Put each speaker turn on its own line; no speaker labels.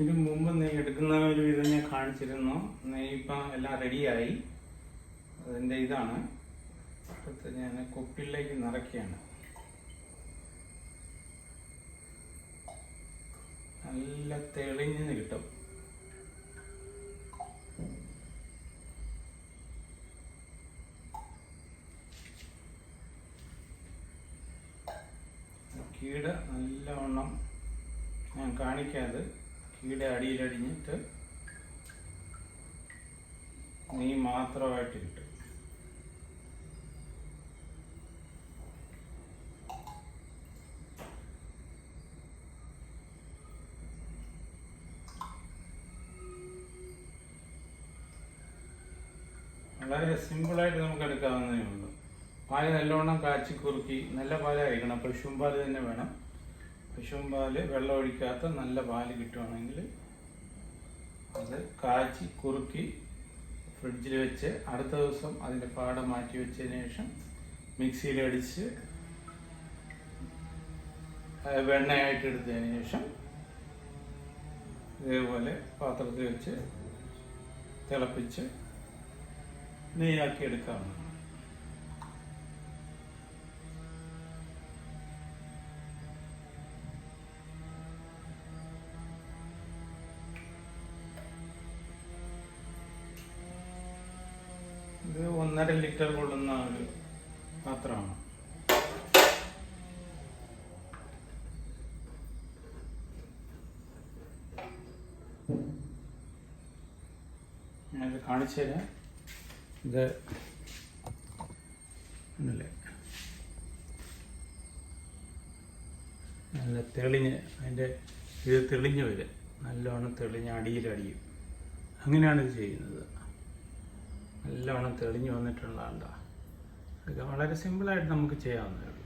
ഇത് മുമ്പ് നെയ് എടുക്കുന്ന ഒരു വിധം ഞാൻ കാണിച്ചിരുന്നു. നെയ് ഇപ്പം എല്ലാം റെഡിയായി അതിന്റെ ഇതാണ്. അടുത്ത് ഞാൻ കുപ്പിലേക്ക് നിറയ്ക്കുകയാണ്. നല്ല തെളിഞ്ഞ് കിട്ടും കീട നല്ലവണ്ണം ഞാൻ കാണിക്കാതെ കീട അടിയിലടിഞ്ഞിട്ട് നീ മാത്രമായിട്ട് കിട്ടും വളരെ സിമ്പിളായിട്ട് നമുക്ക് എടുക്കാവുന്നതേ ഉള്ളൂ. പാൽ നല്ലോണം കാച്ചി കുറുക്കി നല്ല പാലായിരിക്കണം അപ്പോൾ തന്നെ വേണം. പശുവും പാൽ വെള്ളം നല്ല പാൽ കിട്ടുവാണെങ്കിൽ അത് കാച്ചി കുറുക്കി ഫ്രിഡ്ജിൽ വെച്ച് അടുത്ത ദിവസം അതിന്റെ പാട മാറ്റി വെച്ചതിന് ശേഷം മിക്സിയിൽ അടിച്ച് വെണ്ണയായിട്ട് എടുത്തതിന് ശേഷം ഇതേപോലെ പാത്രത്തിൽ വെച്ച് തിളപ്പിച്ച് നെയ്യാക്കി എടുക്കാവുന്നതാണ്. ഇത് ഒന്നര ലിറ്റർ കൊള്ളുന്ന ഒരു പാത്രമാണ്. ഞാനത് കാണിച്ചു തരാം. ഇത് ഒന്നല്ലേ നല്ല തെളിഞ്ഞ് അതിന്റെ ഇത് തെളിഞ്ഞ് വരും. നല്ലോണം തെളിഞ്ഞ് അടിയിലടിയും. അങ്ങനെയാണ് ഇത് ചെയ്യുന്നത്. നല്ലവണ്ണം തെളിഞ്ഞു വന്നിട്ടുള്ളതാണ് വളരെ സിമ്പിളായിട്ട് നമുക്ക് ചെയ്യാവുന്നതേ ഉള്ളൂ.